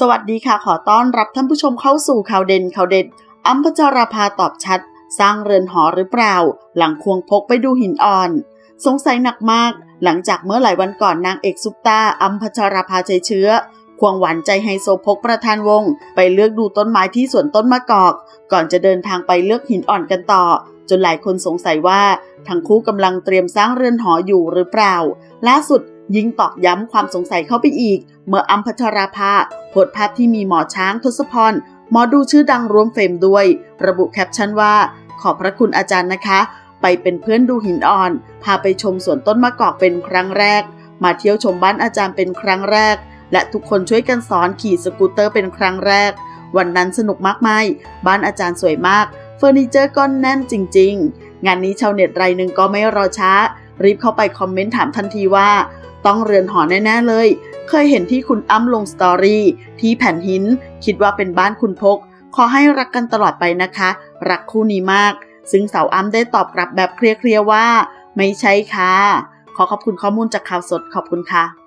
สวัสดีค่ะขอต้อนรับท่านผู้ชมเข้าสู่ข่าวเด่นข่าวเด็ดอัมพจราภาตอบชัด สร้างเรือนหอหรือเปล่า หลังควงพกไปดูหินอ่อน สงสัยหนักมาก หลังจากเมื่อหลายวันก่อนนางเอกซุปตาอัมพจราภาใจเชื้อ ควงหวานใจไฮโซพกประธานวง ไปเลือกดูต้นไม้ที่สวนต้นมะกอก ก่อนจะเดินทางไปเลือกหินอ่อนกันต่อ จนหลายคนสงสัยว่าทั้งคู่กำลังเตรียมสร้างเรือนหออยู่หรือเปล่า ล่าสุด ยิ่งตอกย้ำความสงสัยเข้าไปอีก เมื่ออัมพัชราภาโพสภาพที่มีหมอช้างทศพรหมอดูชื่อดังร่วมเฟรมด้วย ระบุแคปชั่นว่า ขอบพระคุณอาจารย์นะคะ ไปเป็นเพื่อนดูหินอ่อน พาไปชมสวนต้นมะกอกเป็นครั้งแรก มาเที่ยวชมบ้านอาจารย์เป็นครั้งแรก และทุกคนช่วยกันสอนขี่สกูตเตอร์เป็นครั้งแรก วันนั้นสนุกมากมายบ้านอาจารย์สวยมาก เฟอร์นิเจอร์ก็แน่นจริง ๆ งานนี้ชาวเน็ตรายหนึ่งก็ไม่รอช้า รีบเข้าไปคอมเมนต์ถามทันทีว่า ต้องเรือนหอแน่ๆเลย เคยเห็นที่คุณอ้ำลงสตอรี่ที่แผ่นหิน คิดว่าเป็นบ้านคุณพก ขอให้รักกันตลอดไปนะคะ รักคู่นี้มาก ซึ่งสาวอ้ำได้ตอบกลับแบบเคลียร์ๆว่า ไม่ใช่ค่ะ ขอขอบคุณข้อมูลจากข่าวสดขอบคุณค่ะ